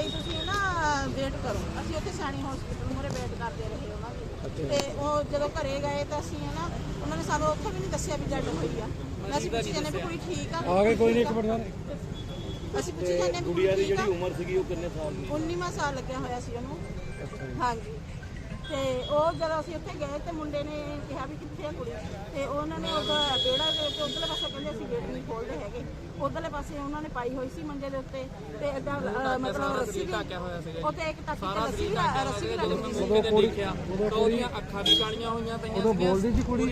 ਗਈ ਤੁਸੀਂ ਨਾ ਵੇਟ ਕਰੋ। ਅਸੀਂ ਉੱਥੇ ਸੈਣੀ ਹਸਪੀਟਲ ਮੂਹਰੇ ਵੇਟ ਕਰਦੇ ਰਹੇ ਉਹਨਾਂ ਦੀ। ਤੇ ਉਹ ਜਦੋਂ ਘਰੇ ਗਏ ਤਾਂ ਅਸੀਂ ਨਾ ਉਹਨਾਂ ਨੇ ਸਾਨੂੰ ਉੱਥੇ ਵੀ ਨਹੀਂ ਦੱਸਿਆ ਵੀ ਡੈਡ ਹੋਈ ਆ। ਅਸੀਂ ਪੁੱਛੀ ਜਾਂਦੇ ਵੀ ਕੁੜੀ ਠੀਕ ਆ? ਆ ਗਏ ਕੋਈ ਨਹੀਂ ਇੱਕ ਮਿੰਟ ਸਰ। ਅਸੀਂ ਪੁੱਛੀ ਜਾਂਦੇ ਵੀ ਗੁੜੀਆ ਦੀ ਕੁੜੀ ਆ? ਜਿਹੜੀ ਉਮਰ ਸੀਗੀ ਉਹ ਕਿੰਨੇ ਸਾਲ ਦੀ? 19ਵਾਂ ਸਾਲ ਲੱਗਿਆ ਹੋਇਆ ਸੀ ਉਹਨੂੰ। ਹਾਂਜੀ। ਤੇ ਉਹ ਜਦੋਂ ਅਸੀਂ ਉੱਥੇ ਗਏ ਤੇ ਮੁੰਡੇ ਨੇ ਕਿਹਾ ਵੀ ਕਿੱਥੇ ਆ ਕੁੜੀ? ਤੇ ਉਹਨਾਂ ਨੇ ਉਹਦਾ ਬੇੜਾ ਦੇ ਉੱਤੇ ਉਧਰਲੇ ਪਾਸੇ ਕਹਿੰਦੇ ਅਸੀਂ ਗੇਟ ਨਹੀਂ ਖੋਲਦੇ ਹੈਗੇ। ਉਧਰਲੇ ਪਾਸੇ ਉਹਨਾਂ ਨੇ ਪਾਈ ਹੋਈ ਸੀ ਮੰਜੇ ਦੇ ਉੱਤੇ ਤੇ ਅ, ਮਤਲਬ ਰੱਸੀ ਵੀ ਉੱਤੇ ਇੱਕ ਟੱਕੀ ਤੇ ਰੱਸੀ ਵੀ ਰੱਸੀ ਵੀ ਲੱਗੀ ਸੀ। ਕਿਤੇ ਦੇਖਿਆ ਤਾਂ ਉਹਦੀਆਂ ਅੱਖਾਂ ਵੀ ਕਾਲੀਆਂ ਹੋਈਆਂ ਪਈਆਂ ਉਦੋਂ ਬੋਲਦੀ ਸੀ ਕੁੜੀ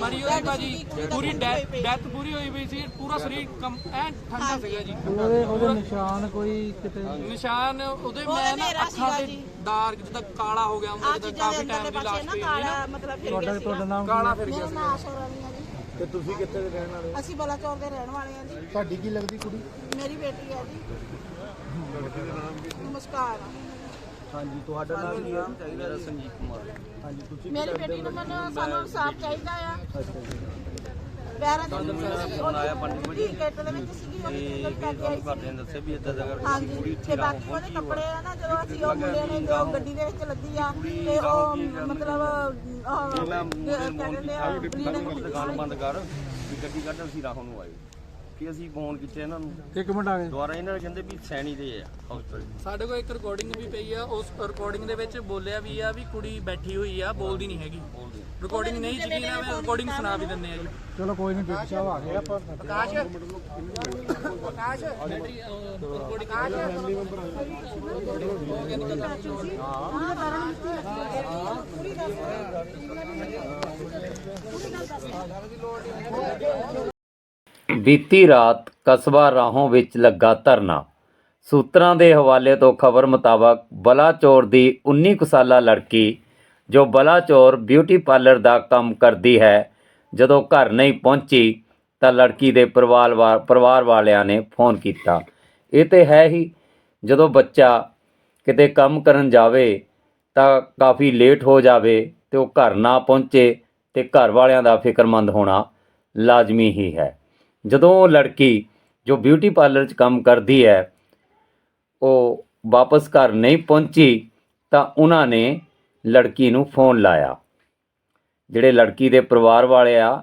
ਮਰੀ ਹੋਈ ਭਾਜੀ ਪੂਰੀ ਡੈਥ ਪੂਰੀ ਹੋਈ ਪਈ ਸੀ ਪੂਰਾ ਸਰੀਰ ਕੰ ਐਨ ਠੰਡਾ ਸੀਗਾ ਜੀ। ਉਹਦੇ ਉਹਦੇ ਨਿਸ਼ਾਨ ਕੋਈ ਕਿਤੇ ਨਿਸ਼ਾਨ ਉਹਦੇ ਮੈਂ ਅੱਖਾਂ ਤੇ। ਦਾਗ ਜਿੱਦਾਂ ਕਾਲਾ ਹੋ ਗਿਆ ਹੁੰਦਾ ਜਿੱਦਾਂ ਚੀਜ਼ਾਂ ਦੇ ਅੰਦਰਲੇ ਪਾਸੇ ਨਾ ਕਾਲਾ ਮਤਲਬ ਫਿਰ ਤੁਹਾਡਾ ਗਿਆ ਤੁਹਾਡਾ ਸੀ ਨਾਮ ਕਾਲਾ ਫਿਰ ਗਿਆ ਮੇਰਾ ਨਾਮ ਆਸ਼ਾ ਰਾਣੀ ਆ ਜੀ। ਤੇ ਤੁਸੀਂ ਕਿੱਥੇ ਦੇ ਰਹਿਣ ਵਾਲੇ ਅਸੀਂ ਬਲਾਚੌਰ ਦੇ ਰਹਿਣ ਵਾਲੇ ਆ ਜੀ। ਤੁਹਾਡੀ ਕੀ ਲੱਗਦੀ ਕੁੜੀ? ਮੇਰੀ ਬੇਟੀ ਹੈ ਜੀ। ਨਮਸਕਾਰ ਹਾਂਜੀ ਤੁਹਾਡਾ ਨਾਮ ਕੀ ਹੈ ਮੇਰਾ ਸੰਜੀਤ ਕੁਮਾਰ। ਹਾਂਜੀ ਤੁਸੀਂ ਮੇਰੀ ਬੇਟੀ ਨੂੰ ਮੈਨੂੰ ਸਾਨੂੰ ਇਨਸਾਫ ਚਾਹੀਦਾ ਆ। ਪੰਜ ਵਜੇ। ਗੇਟ ਦੇ ਵਿੱਚ ਸੀਗੀ ਉਹ ਨਿਕਲ ਕੇ ਆਈ ਸੀ ਘਰਦਿਆਂ ਨੇ ਦੱਸਿਆ ਵੀ ਇਦਾਂ ਦਾ ਕਰਕੇ ਹਾਂਜੀ ਕੁੜੀ ਤੇ ਬਾਕੀ ਉਹਦੇ ਕੱਪੜੇ ਆ ਨਾ ਜਦੋਂ ਅਸੀਂ ਉਹ ਮੁੰਡੇ ਨੇ ਜੋ ਗੱਡੀ ਦੇ ਵਿੱਚ ਲੱਦੀ ਆ ਤੇ ਉਹ ਮਤਲਬ ਉਹ ਮੈਂ ਕਹਿੰਦੇ ਆ bleeding ਦੁਕਾਨ ਬੰਦ ਕਰ ਵੀ ਗੱਡੀ ਕੱਢ ਅਸੀਂ ਰਾਹੋਂ ਨੂੰ ਆਏ। ਕਿ ਅਸੀਂ ਫੋਨ ਕੀਤੇ ਇਹਨਾਂ ਨੂੰ। ਇੱਕ ਮਿੰਟ ਆ ਗਏ। ਦੁਬਾਰਾ ਇਹਨਾਂ ਨੇ ਕਹਿੰਦੇ ਵੀ ਸੈਣੀ ਦੇ ਆ ਹਸਪੀਟਲ ਸਾਡੇ ਕੋਲ ਇੱਕ ਰਿਕਾਰਡਿੰਗ ਵੀ ਪਈ ਆ ਉਸ ਰਿਕਾਰਡਿੰਗ ਦੇ ਵਿੱਚ ਬੋਲਿਆ ਵੀ ਆ ਵੀ ਕੁੜੀ ਬੈਠੀ ਹੋਈ ਆ ਬੋਲਦੀ ਨਹੀਂ ਹੈਗੀ। ਰਿਕਾਰਡਿੰਗ ਨਹੀਂ ਯਕੀਨ ਆ ਮੈਂ ਰਿਕਾਰਡਿੰਗ ਸੁਣਾ ਵੀ ਦਿੰਦੇ ਆ ਜੀ। ਚਲੋ ਕੋਈ ਨਹੀਂ ਡਿਪਟੀ ਸਾਹਿਬ ਆ ਗਏ ਆਪਾਂ। ਆਕਾਸ਼। ਆਕਾਸ਼। ਬੀਤੀ ਰਾਤ ਕਸਬਾ ਰਾਹੋਂ ਵਿੱਚ ਲੱਗਾ ਧਰਨਾ। ਸੂਤਰਾਂ ਦੇ ਹਵਾਲੇ ਤੋਂ ਖਬਰ ਮੁਤਾਬਕ ਬਲਾਚੌਰ ਦੀ 19 ਕੁ ਸਾਲਾ ਲੜਕੀ, ਜੋ ਬਲਾਚੌਰ ਬਿਊਟੀ ਪਾਰਲਰ ਦਾ ਕੰਮ ਕਰਦੀ ਹੈ, ਜਦੋਂ ਘਰ ਨਹੀਂ ਪਹੁੰਚੀ ਤਾਂ ਲੜਕੀ ਦੇ ਪਰਿਵਾਰ ਵਾ- ਪਰਿਵਾਰ ਵਾਲਿਆਂ ਨੇ ਫੋਨ ਕੀਤਾ। ਇਹ ਤੇ ਹੈ ਹੀ, ਜਦੋਂ ਬੱਚਾ ਕਿਤੇ ਕੰਮ ਕਰਨ ਜਾਵੇ ਤਾਂ ਕਾਫੀ ਲੇਟ ਹੋ ਜਾਵੇ ਤੇ ਉਹ ਘਰ ਨਾ ਪਹੁੰਚੇ ਤੇ ਘਰ ਵਾਲਿਆਂ ਦਾ ਫਿਕਰਮੰਦ ਹੋਣਾ ਲਾਜ਼ਮੀ ਹੀ ਹੈ। ਜਦੋਂ ਉਹ ਲੜਕੀ ਜੋ ਬਿਊਟੀ ਪਾਰਲਰ 'ਚ ਕੰਮ ਕਰਦੀ ਹੈ, ਉਹ ਵਾਪਸ ਘਰ ਨਹੀਂ ਪਹੁੰਚੀ, ਤਾਂ ਉਹਨਾਂ ਨੇ ਲੜਕੀ ਨੂੰ ਫੋਨ ਲਾਇਆ। ਜਿਹੜੇ ਲੜਕੀ ਦੇ ਪਰਿਵਾਰ ਵਾਲੇ ਆ,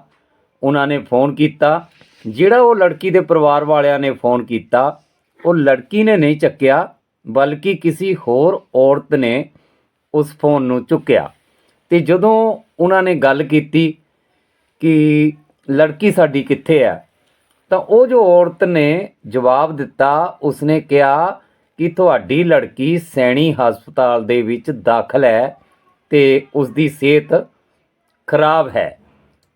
ਉਹਨਾਂ ਨੇ ਫੋਨ ਕੀਤਾ। ਜਿਹੜਾ ਉਹ ਲੜਕੀ ਦੇ ਪਰਿਵਾਰ ਵਾਲਿਆਂ ਨੇ ਫੋਨ ਕੀਤਾ, ਉਹ ਲੜਕੀ ਨੇ ਨਹੀਂ ਚੱਕਿਆ, ਬਲਕਿ ਕਿਸੇ ਹੋਰ ਔਰਤ ਨੇ ਉਸ ਫੋਨ ਨੂੰ ਚੁੱਕਿਆ। ਤੇ ਜਦੋਂ ਉਹਨਾਂ ਨੇ ਗੱਲ ਕੀਤੀ ਕਿ ਲੜਕੀ ਸਾਡੀ ਕਿੱਥੇ ਹੈ ਤਾਂ ਉਹ ਜੋ ਔਰਤ ਨੇ ਜਵਾਬ ਦਿੱਤਾ, ਉਸਨੇ ਕਿਹਾ ਕਿ ਤੁਹਾਡੀ ਲੜਕੀ ਸੈਣੀ ਹਸਪਤਾਲ ਦੇ ਵਿੱਚ ਦਾਖਲ ਹੈ ਤੇ ਉਸ ਦੀ ਸਿਹਤ ਖਰਾਬ ਹੈ।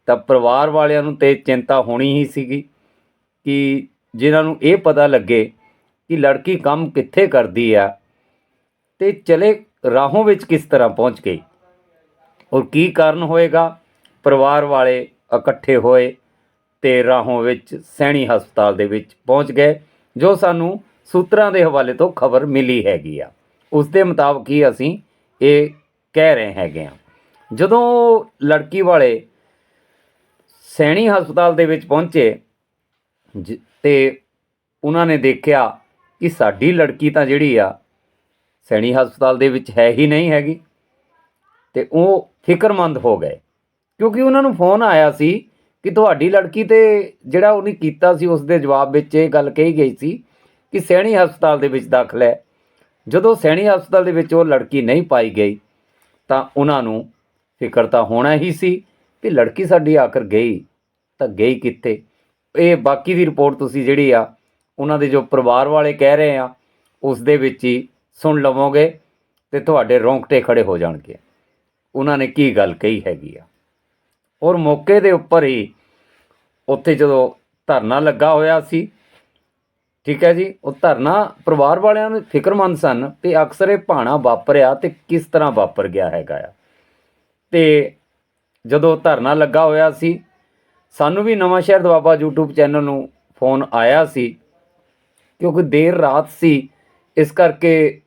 ਤਾਂ ਪਰਿਵਾਰ ਵਾਲਿਆਂ ਨੂੰ ਤੇ ਚਿੰਤਾ ਹੋਣੀ ਹੀ ਸੀਗੀ ਕਿ ਜਿਨ੍ਹਾਂ ਨੂੰ ਇਹ ਪਤਾ ਲੱਗੇ ਕਿ ਲੜਕੀ ਕੰਮ ਕਿੱਥੇ ਕਰਦੀ ਆ ਤੇ ਚਲੇ ਰਾਹੋਂ ਵਿੱਚ ਕਿਸ ਤਰ੍ਹਾਂ ਪਹੁੰਚ ਗਈ। ਔਰ ਕੀ ਕਾਰਨ ਹੋਏਗਾ? ਪਰਿਵਾਰ ਵਾਲੇ ਇਕੱਠੇ ਹੋਏ ਤੇ ਰਾਹੋਂ ਵਿੱਚ ਸੈਣੀ ਹਸਪਤਾਲ ਦੇ ਵਿੱਚ ਪਹੁੰਚ ਗਏ, ਜੋ ਸਾਨੂੰ ਸੂਤਰਾਂ ਦੇ ਹਵਾਲੇ ਤੋਂ ਖਬਰ ਮਿਲੀ ਹੈਗੀ ਆ। ਉਸ ਦੇ ਮੁਤਾਬਕ ਹੀ ਅਸੀਂ ਇਹ ਕਹਿ ਰਹੇ ਹੈਗੇ ਆ। ਜਦੋਂ ਲੜਕੀ ਵਾਲੇ ਸੈਣੀ ਹਸਪਤਾਲ ਦੇ ਵਿੱਚ ਪਹੁੰਚੇ, ਜ- ਤੇ ਉਹਨਾਂ ਨੇ ਦੇਖਿਆ ਕਿ ਸਾਡੀ ਲੜਕੀ ਤਾਂ ਜਿਹੜੀ ਆ, ਸੈਣੀ ਹਸਪਤਾਲ ਦੇ ਵਿੱਚ ਹੈ ਹੀ ਨਹੀਂ ਹੈਗੀ, ਤੇ ਉਹ ਫਿਕਰਮੰਦ ਹੋ ਗਏ। ਕਿਉਂਕਿ ਉਹਨਾਂ ਨੂੰ ਫੋਨ ਆਇਆ ਸੀ ਕਿ ਤੁਹਾਡੀ ਲੜਕੀ ਤੇ ਜਿਹੜਾ ਉਹਨੇ ਕੀਤਾ ਸੀ, ਉਸ ਦੇ ਜਵਾਬ ਵਿੱਚ ਇਹ ਗੱਲ ਕਹੀ ਗਈ ਸੀ ਕਿ ਸੈਣੀ ਹਸਪਤਾਲ ਦੇ ਵਿੱਚ ਦਾਖਲ ਹੈ। ਜਦੋਂ ਸੈਣੀ ਹਸਪਤਾਲ ਦੇ ਵਿੱਚ ਉਹ ਲੜਕੀ ਨਹੀਂ ਪਾਈ ਗਈ, ਤਾਂ ਉਹਨਾਂ ਨੂੰ ਫਿਕਰ ਤਾਂ ਹੋਣਾ ਹੀ ਸੀ ਕਿ ਲੜਕੀ ਸਾਡੀ ਆਖਰ ਗਈ, ਤਾਂ ਗਈ ਕਿੱਥੇ? ਇਹ ਬਾਕੀ ਦੀ ਰਿਪੋਰਟ ਤੁਸੀਂ ਜਿਹੜੀ ਆ, ਉਹਨਾਂ ਦੇ ਜੋ ਪਰਿਵਾਰ ਵਾਲੇ ਕਹਿ ਰਹੇ ਆ, ਉਸ ਦੇ ਵਿੱਚ ਹੀ ਸੁਣ ਲਵੋਗੇ ਤੇ ਤੁਹਾਡੇ ਰੋਂਗਟੇ ਖੜੇ ਹੋ ਜਾਣਗੇ। ਉਹਨਾਂ ਨੇ ਕੀ ਗੱਲ ਕਹੀ ਹੈਗੀ ਆ? ਔਰ ਮੌਕੇ ਦੇ ਉੱਪਰ ਹੀ ਉੱਥੇ ਜਦੋਂ ਧਰਨਾ ਲੱਗਾ ਹੋਇਆ ਸੀ, ਠੀਕ ਹੈ ਜੀ, ਉਹ ਧਰਨਾ ਪਰਿਵਾਰ ਵਾਲਿਆਂ ਨੂੰ ਫਿਕਰਮੰਦ ਸਨ ਤੇ ਅਕਸਰ ਇਹ ਭਾਣਾ ਵਾਪਰਿਆ ਤੇ ਕਿਸ ਤਰ੍ਹਾਂ ਵਾਪਰ ਗਿਆ ਹੈਗਾ ਆ। ਤੇ ਜਦੋਂ ਧਰਨਾ ਲੱਗਾ ਹੋਇਆ ਸੀ, ਸਾਨੂੰ ਵੀ Nawanshahr Doaba YouTube channel ਨੂੰ ਫੋਨ ਆਇਆ ਸੀ, ਕਿਉਂਕਿ ਦੇਰ ਰਾਤ ਸੀ, ਇਸ ਕਰਕੇ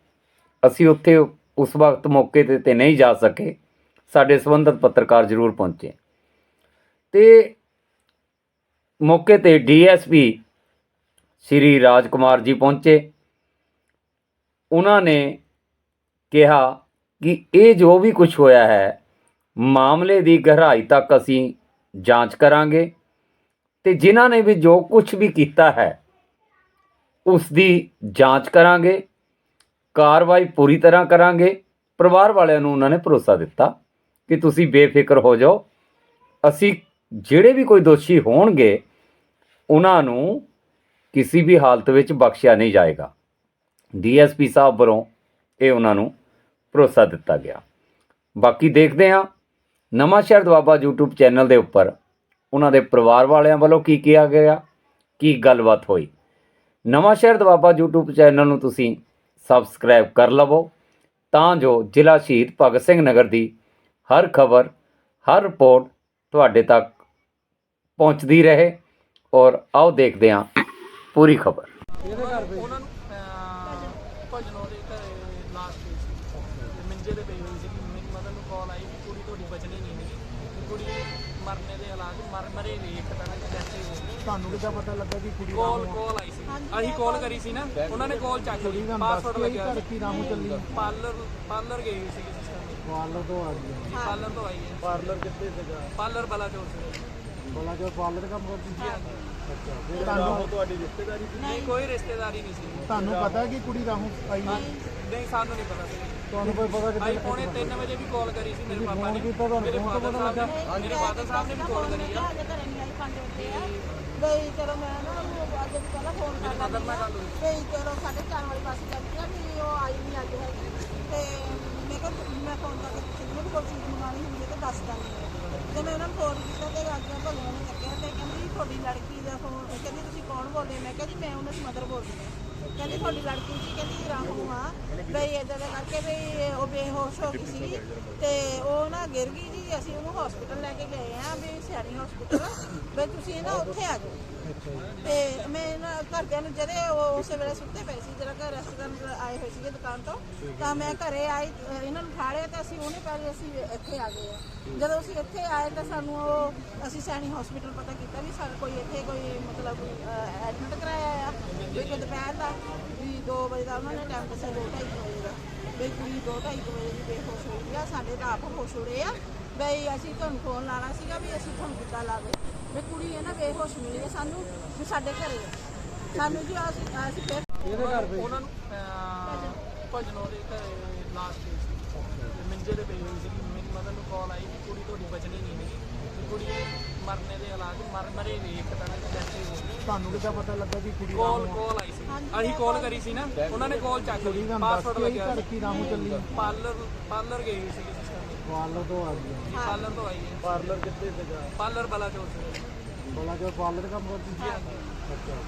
ਅਸੀਂ ਉੱਥੇ ਉਸ ਵਕਤ ਮੌਕੇ ਤੇ ਤੇ ਨਹੀਂ ਜਾ ਸਕੇ। ਸਾਡੇ ਸੰਬੰਧਿਤ ਪੱਤਰਕਾਰ ਜ਼ਰੂਰ ਪਹੁੰਚੇ। ਤੇ ਮੌਕੇ ਤੇ ਡੀਐਸਪੀ ਸ਼੍ਰੀ ਰਾਜਕੁਮਾਰ ਜੀ ਪਹੁੰਚੇ। ਉਹਨਾਂ ਨੇ ਕਿਹਾ ਕਿ ਇਹ ਜੋ ਵੀ ਕੁਝ ਹੋਇਆ ਹੈ, ਮਾਮਲੇ ਦੀ ਗਹਿਰਾਈ ਤੱਕ ਅਸੀਂ ਜਾਂਚ ਕਰਾਂਗੇ ਤੇ ਜਿਨ੍ਹਾਂ ਨੇ ਵੀ ਜੋ ਕੁਝ ਵੀ ਕੀਤਾ ਹੈ, ਉਸ ਦੀ ਜਾਂਚ ਕਰਾਂਗੇ, ਕਾਰਵਾਈ ਪੂਰੀ ਤਰ੍ਹਾਂ ਕਰਾਂਗੇ। ਪਰਿਵਾਰ ਵਾਲਿਆਂ ਨੂੰ ਉਹਨਾਂ ਨੇ ਭਰੋਸਾ ਦਿੱਤਾ ਕਿ ਤੁਸੀਂ ਬੇਫਿਕਰ ਹੋ ਜਾਓ। ਅਸੀਂ ਜਿਹੜੇ ਵੀ ਕੋਈ ਦੋਸ਼ੀ ਹੋਣਗੇ, ਉਹਨਾਂ ਨੂੰ ਕਿਸੇ ਵੀ ਹਾਲਤ ਵਿੱਚ ਬਖਸ਼ਿਆ ਨਹੀਂ ਜਾਏਗਾ। ਡੀਐਸਪੀ ਸਾਹਿਬ ਵੱਲੋਂ ਇਹ ਉਹਨਾਂ ਨੂੰ ਭਰੋਸਾ ਦਿੱਤਾ ਗਿਆ। ਬਾਕੀ ਦੇਖਦੇ ਹਾਂ, ਨਵਾਂ ਸ਼ਹਿਰ ਦਵਾਬਾ YouTube ਚੈਨਲ ਦੇ ਉੱਪਰ ਉਹਨਾਂ ਦੇ ਪਰਿਵਾਰ ਵਾਲਿਆਂ ਵੱਲੋਂ ਕੀ ਕਿਹਾ ਗਿਆ, ਕੀ ਗੱਲਬਾਤ ਹੋਈ। ਨਵਾਂ ਸ਼ਹਿਰ ਦਵਾਬਾ YouTube ਚੈਨਲ ਨੂੰ ਤੁਸੀਂ ਸਬਸਕ੍ਰਾਈਬ ਕਰ ਲਵੋ, ਤਾਂ ਜੋ ਜ਼ਿਲ੍ਹਾ ਸ਼ਹੀਦ ਭਗਤ ਸਿੰਘ ਨਗਰ ਦੀ ਹਰ ਖਬਰ, ਹਰ ਰਿਪੋਰਟ ਤੁਹਾਡੇ ਤੱਕ ਪਹੁੰਚਦੀ ਰਹੇ ਔਰ ਆਓ ਦੇਖਦੇ ਹਾਂ ਪੂਰੀ ਖਬਰ। ਉਹਨਾਂ ਨੂੰ ਭਜਨੋਂ ਦੇ ਘਰੇ ਲਾਸਟ ਸੀ। ਤੇ ਮੰਜੇ ਤੇ ਪਈ ਹੋਈ ਸੀ ਮੇਰੀ ਮਦਰ ਨੂੰ ਕਾਲ ਆਈ ਕਿ ਕੁੜੀ ਤੁਹਾਡੀ ਬਚਣੀ ਨਹੀਂ ਹੈਗੀ। ਕੁੜੀ ਮਰਨੇ ਦੇ ਹਾਲਾਤ ਮਰ ਮਰੇ ਵੀ ਇੱਕ ਤਰ੍ਹਾਂ ਦੀ ਡੈਥ ਹੋ ਗਈ ਤੁਹਾਨੂੰ ਕਿੱਦਾਂ ਪਤਾ ਲੱਗਾ ਕਿ ਕੁੜੀ ਕਾਲ ਕਾਲ ਆਈ ਸੀ। ਅਸੀਂ ਕਾਲ ਕਰੀ ਸੀ ਨਾ ਉਹਨਾਂ ਨੇ ਕਾਲ ਚੱਕ ਲਈ ਪਾਸਵਰਡ ਲੱਗਿਆ ਘਰ ਕੀ ਰਾਮੂ ਚੱਲੀ ਪਾਰਲਰ ਪਾਰਲਰ ਗਈ ਹੋਈ ਸੀ ਦੀ ਪਾਰਲਰ ਤੋਂ ਆ ਗਈ ਪਾਰਲਰ ਤੋਂ ਆਈ ਹੈ। ਪਾਰਲਰ ਕਿੱਥੇ ਸੀਗਾ? ਪਾਰਲਰ ਬਲਾ ਚੌਰ ਸੀ ਬੋਲਾ ਜੋ ਪਾਰਲਰ ਕੰਮ ਕਰਦੀ ਜੀ ਹਾਂਜੀ। ਸੀ ਤੁਹਾਨੂੰ ਤੁਹਾਡੀ ਰਿਸ਼ਤੇਦਾਰੀ ਨਹੀਂ ਕੋਈ ਰਿਸ਼ਤੇਦਾਰੀ ਨਹੀਂ ਸੀ। ਤੁਹਾਨੂੰ ਪਤਾ ਕਿ ਕੁੜੀ ਰਾਹੂ ਆਈ ਹੈ? ਨਹੀਂ ਸਾਨੂੰ ਨਹੀਂ ਪਤਾ ਸੀ। ਤੁਹਾਨੂੰ ਕੋਈ ਪਤਾ ਕਿੱਦਾਂ ਅਸੀਂ ਪੌਣੇ 3 ਵਜੇ ਵੀ ਕਾਲ ਕਰੀ ਸੀ ਮੇਰੇ ਪਾਪਾ ਨੇ। ਕੀਤਾ ਤੁਹਾਨੂੰ? ਮੇਰੇ ਫੋਨ ਤੋਂ ਫਾਦਰ ਪਤਾ ਸਾਹਿਬ ਨੇ ਮੇਰੇ ਫਾਦਰ ਸਾਹਿਬ ਨੇ ਵੀ ਕਾਲ ਕਰੀ ਆ। ਅਜੇ ਘਰੇ ਨਹੀਂ ਆਈ ਪੰਜ ਵਜੇ ਆ ਬਈ ਚਲੋ ਮੈਂ ਨਾ ਉਹਨੂੰ ਅੱਜ ਵੀ ਪਹਿਲਾਂ ਫੋਨ ਕਰ ਫਾਦਰ ਨਾਲ ਗੱਲ ਹੋਈ ਬਈ ਚਲੋ ਸਾਢੇ ਚਾਰ ਵਾਲੇ ਪਾਸੇ ਚੱਲਦੀ ਆ ਵੀ ਉਹ ਆਈ ਨਹੀਂ ਅੱਜ ਹੈਗੀ। ਤੇ ਮੈਂ ਕਿਹਾ ਮੈਂ ਫੋਨ ਕਰਕੇ ਪੁੱਛਦੀ ਹਾਂ ਵੀ ਕੋਈ ਚੀਜ਼ ਮੰਗਾਣੀ ਹੁੰਦੀ ਹੈ ਤਾਂ ਦੱਸ ਦਾਂਗੀ। ਤੇ ਮੈਂ ਉਹਨਾਂ ਨੂੰ ਫੋਨ ਕੀਤਾ ਤੇ ਅੱਜ ਭਗਵਾਨ ਨੇ ਚੱਕਿਆ ਤੇ ਕਹਿੰਦੀ ਤੁਹਾਡੀ ਲੜਕੀ ਦਾ ਫੋਨ ਕਹਿੰਦੀ ਤੁਸੀਂ ਕੌਣ ਬੋਲਦੇ? ਮੈਂ ਕਿਹਾ ਜੀ, ਮੈਂ ਉਹਨਾਂ ਦੀ ਮਦਰ ਬੋਲਦੀ ਹਾਂ। ਕਹਿੰਦੀ ਤੁਹਾਡੀ ਲੜਕੀ ਜੀ ਕਹਿੰਦੀ ਰਾਹੂ ਆ ਬਈ ਇਦਾਂ ਦਾ ਕਰਕੇ ਬਈ ਉਹ ਬੇਹੋਸ਼ ਹੋ ਗਈ ਸੀ ਤੇ ਉਹ ਨਾ ਗਿਰ ਗਈ ਜੀ। ਅਸੀਂ ਉਹਨੂੰ ਹਸਪੀਟਲ ਲੈ ਕੇ ਗਏ ਆ ਵੀ ਸਿਆਣੀ ਹਸਪੀਟਲ ਵੀ ਤੁਸੀਂ ਨਾ ਉੱਥੇ ਆ ਜਾਓ। ਤੇ ਮੈਂ ਨਾ ਘਰਦਿਆਂ ਨੂੰ ਜਦੇ ਉਹ ਉਸੇ ਵੇਲੇ ਸੁੱਤੇ ਪਏ ਸੀ ਜਿਹੜਾ ਘਰ ਰੈਸਟੋਰੈਂਟ ਆਏ ਹੋਏ ਸੀਗੇ ਦੁਕਾਨ ਤੋਂ, ਤਾਂ ਮੈਂ ਘਰੇ ਆਈ, ਇਹਨਾਂ ਨੂੰ ਠਾੜਿਆ ਤਾਂ ਅਸੀਂ ਉਹਨੇ ਪਹਿਲੇ ਅਸੀਂ ਇੱਥੇ ਆ ਗਏ ਆ। ਜਦੋਂ ਅਸੀਂ ਇੱਥੇ ਆਏ ਤਾਂ ਸਾਨੂੰ ਉਹ, ਅਸੀਂ ਸੈਣੀ ਹਸਪੀਟਲ ਪਤਾ ਕੀਤਾ ਵੀ ਸਾਡਾ ਕੋਈ ਇੱਥੇ ਕੋਈ ਮਤਲਬ ਐਡਮਿਟ ਕਰਾਇਆ ਆ, ਵੀ ਕਿ ਦੁਪਹਿਰ ਦਾ, ਵੀ 2 ਵਜੇ ਦਾ ਉਹਨਾਂ ਨੇ ਟਾਈਮ ਦੱਸਿਆ 2:30 ਵਜੇ ਦਾ, ਵੀ ਕੁੜੀ 2:30 ਵਜੇ ਦੀ ਬੇਹੋਸ਼ ਹੋਈ ਆ, ਸਾਡੇ ਤਾਂ ਆਪ ਹੋਸ਼ ਹੋ ਰਹੇ ਆ, ਬਈ ਅਸੀਂ ਤੁਹਾਨੂੰ ਫੋਨ ਲਾਣਾ ਸੀਗਾ ਵੀ ਅਸੀਂ ਤੁਹਾਨੂੰ ਕਿੱਦਾਂ ਲਾਵੇ। ਵੀ ਕੁੜੀ ਹੈ ਨਾ ਬੇਹੋਸ਼ ਮਿਲੀ ਹੈ ਸਾਨੂੰ ਵੀ ਸਾਡੇ ਘਰੇ ਆ। ਸਾਨੂੰ ਜੀ ਅਸੀਂ ਅਸੀਂ ਫਿਰ ਇਹਦੇ ਘਰ ਦੇ? ਉਹਨਾਂ ਨੂੰ ਅਹ, ਭਜਨੋਂ ਦੇ ਘਰੇ ਲਾਸਟ ਸੀ। ਤੇ ਮੰਜੇ ਤੇ ਪਈ ਹੋਈ ਸੀ ਮੇਰੀ ਮਦਰ ਨੂੰ ਕਾਲ ਆਈ ਕਿ ਕੁੜੀ ਤੁਹਾਡੀ ਬਚਣੀ ਨਹੀਂ ਹੈਗੀ। ਕੁੜੀ ਮਰਨੇ ਦੇ ਹਾਲਾਤ ਮਰ ਮਰੇ ਵੀ ਇੱਕ ਤਰ੍ਹਾਂ ਦੀ ਡੈਥ ਹੋ ਗਈ ਤੁਹਾਨੂੰ ਕਿੱਦਾਂ ਪਤਾ ਲੱਗਾ ਕਿ ਕੁੜੀ ਕਾਲ ਕਾਲ ਆਈ ਸੀ। ਅਸੀਂ ਕਾਲ ਕਰੀ ਸੀ ਨਾ। ਉਹਨਾਂ ਨੇ ਕਾਲ ਚੱਕ ਲਈ। ਪਾਸਵਰਡ ਲੱਗਿਆ ਰਾਮੂ ਚੱਲੀ? ਪਾਰਲਰ ਪਾਰਲਰ ਗਈ ਹੋਈ ਸੀ ਪਾਰਲਰ ਤੋਂ ਆ ਗਈ ਜੀ ਪਾਰਲਰ ਤੋਂ ਆਈ ਹੈ। ਪਾਰਲਰ ਕਿੱਥੇ ਸੀਗਾ ਪਾਰਲਰ ਬਲਾ ਚੌਰ ਸੀ ਬੋਲਾ ਜੋ ਪਾਰਲਰ ਕੰਮ ਕਰਦੀ ਜੀ ਹਾਂਜੀ।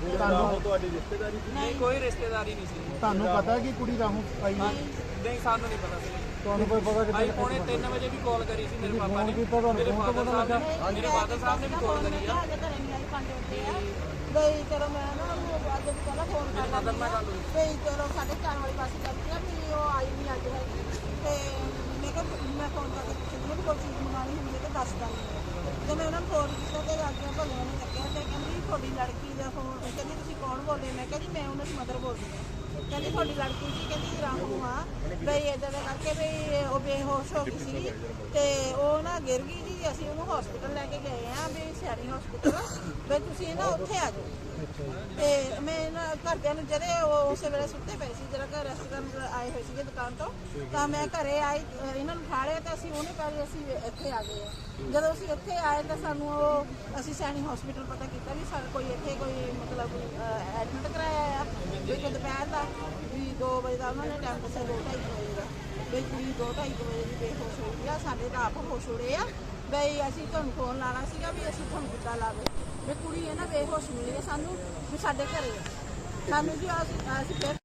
ਸੀ ਤੁਹਾਨੂੰ ਤੁਹਾਡੀ ਰਿਸ਼ਤੇਦਾਰੀ ਨਹੀਂ ਕੋਈ ਰਿਸ਼ਤੇਦਾਰੀ ਨਹੀਂ ਸੀ। ਤੁਹਾਨੂੰ ਪਤਾ ਕਿ ਕੁੜੀ ਰਾਹੂ ਆਈ ਹੈ? ਨਹੀਂ ਸਾਨੂੰ ਨਹੀਂ ਪਤਾ ਸੀ। ਤੁਹਾਨੂੰ ਕੋਈ ਪਤਾ ਕਿੱਦਾਂ ਅਸੀਂ ਪੌਣੇ 3 ਵਜੇ ਵੀ ਕਾਲ ਕਰੀ ਸੀ ਮੇਰੇ ਪਾਪਾ ਨੇ। ਕੀਤਾ ਤੁਹਾਨੂੰ? ਮੇਰੇ ਫੋਨ ਤੋਂ ਫਾਦਰ ਪਤਾ ਸਾਹਿਬ ਨੇ ਮੇਰੇ ਫਾਦਰ ਸਾਹਿਬ ਨੇ ਵੀ ਕਾਲ ਕਰੀ ਆ। ਅਜੇ ਘਰੇ ਨਹੀਂ ਆਈ ਪੰਜ ਵਜੇ ਆ। ਬਈ ਚਲੋ ਮੈਂ ਨਾ ਉਹਨੂੰ ਅੱਜ ਵੀ ਪਹਿਲਾਂ ਫੋਨ ਕਰ ਹੋਈ। ਬਈ ਚਲੋ ਸਾਢੇ ਚਾਰ ਵਾਲੇ ਪਾਸੇ ਚੱਲਦੀ ਆ ਵੀ ਉਹ ਆਈ ਨਹੀਂ ਅੱਜ ਹੈਗੀ। ਤੇ ਕਿਹਾ ਮੈਂ ਫੋਨ ਕਰਕੇ ਪੁੱਛਿਆ ਹਾਂ ਕੋਈ ਚੀਜ਼ ਮੰਗਾਣੀ ਹੁੰਦੀ ਹੈ ਤਾਂ ਦੱਸ ਦਾਂਗੀ ਤੇ ਮੈਂ ਉਹਨਾਂ ਨੂੰ ਫੋਨ ਕੀਤਾ ਤੇ ਅੱਜ ਭਗਵਾਨ ਨੇ ਲੱਗਿਆ ਤੇ ਕਹਿੰਦੀ ਤੁਹਾਡੀ ਲੜਕੀ ਦਾ ਫੋਨ ਕਹਿੰਦੀ ਤੁਸੀਂ ਕੌਣ ਬੋਲੇ? ਮੈਂ ਕਹਿੰਦੀ ਮੈਂ ਉਹਨਾਂ ਦੀ ਮਦਰ ਬੋਲਦੀ ਹਾਂ। ਕਹਿੰਦੀ ਤੁਹਾਡੀ ਲੜਕੀ ਜੀ ਕਹਿੰਦੀ ਰਾਹੂ ਆ। ਬਈ ਇਦਾਂ ਦਾ ਕਰਕੇ ਬਈ ਉਹ ਬੇਹੋਸ਼ ਹੋ ਗਈ ਸੀ ਤੇ ਉਹ ਨਾ ਗਿਰ ਗਈ ਜੀ ਅਸੀਂ ਉਹਨੂੰ ਹਸਪੀਟਲ ਲੈ ਕੇ ਗਏ ਆ ਵੀ ਸਿਆਣੀ ਹਸਪੀਟਲ ਵੀ ਤੁਸੀਂ ਨਾ ਉੱਥੇ ਆ ਜਾਓ। ਤੇ ਮੈਂ ਨਾ ਘਰਦਿਆਂ ਨੂੰ ਜਿਹੜੇ ਉਹ ਉਸੇ ਵੇਲੇ ਸੁੱਤੇ ਪਏ ਸੀ, ਜਿਹੜਾ ਘਰ ਰੈਸਟੋਰੈਂਟ ਆਏ ਹੋਏ ਸੀਗੇ ਦੁਕਾਨ ਤੋਂ, ਤਾਂ ਮੈਂ ਘਰੇ ਆਈ, ਇਹਨਾਂ ਨੂੰ ਠਾੜਿਆ ਤਾਂ ਅਸੀਂ ਉਹਨੇ ਪਹਿਲੇ ਅਸੀਂ ਇੱਥੇ ਆ ਗਏ ਆ ਜਦੋਂ ਅਸੀਂ ਇੱਥੇ ਆਏ ਤਾਂ ਸਾਨੂੰ ਉਹ, ਅਸੀਂ ਸੈਣੀ ਹਸਪੀਟਲ ਪਤਾ ਕੀਤਾ ਵੀ ਸਾਡਾ ਕੋਈ ਇੱਥੇ ਕੋਈ ਮਤਲਬ ਐਡਮਿਟ ਕਰਾਇਆ ਆ। ਵੀ ਕਿ ਦੁਪਹਿਰ ਦਾ, ਵੀ 2 ਵਜੇ ਦਾ ਉਹਨਾਂ ਨੇ ਟਾਈਮ ਦੱਸਿਆ 2:30 ਵਜੇ ਦਾ। ਵੀ ਕੁੜੀ 2:30 ਵਜੇ ਦੀ ਬੇਹੋਸ਼ ਹੋ ਗਈ ਆ, ਸਾਡੇ ਤਾਂ ਆਪ ਹੋਸ਼ ਹੋ ਆ। ਬਈ ਅਸੀਂ ਤੁਹਾਨੂੰ ਫੋਨ ਲਾਣਾ ਸੀਗਾ ਵੀ ਅਸੀਂ ਤੁਹਾਨੂੰ ਕਿੱਦਾਂ ਲਾਵੇ। ਵੀ ਕੁੜੀ ਇਹ ਨਾ ਬੇਹੋਸ਼ ਮਿਲੀ ਹੈ ਸਾਨੂੰ, ਵੀ ਸਾਡੇ ਘਰੇ ਆ। ਸਾਨੂੰ ਜੀ ਅਸੀਂ ਅਸੀਂ ਫਿਰ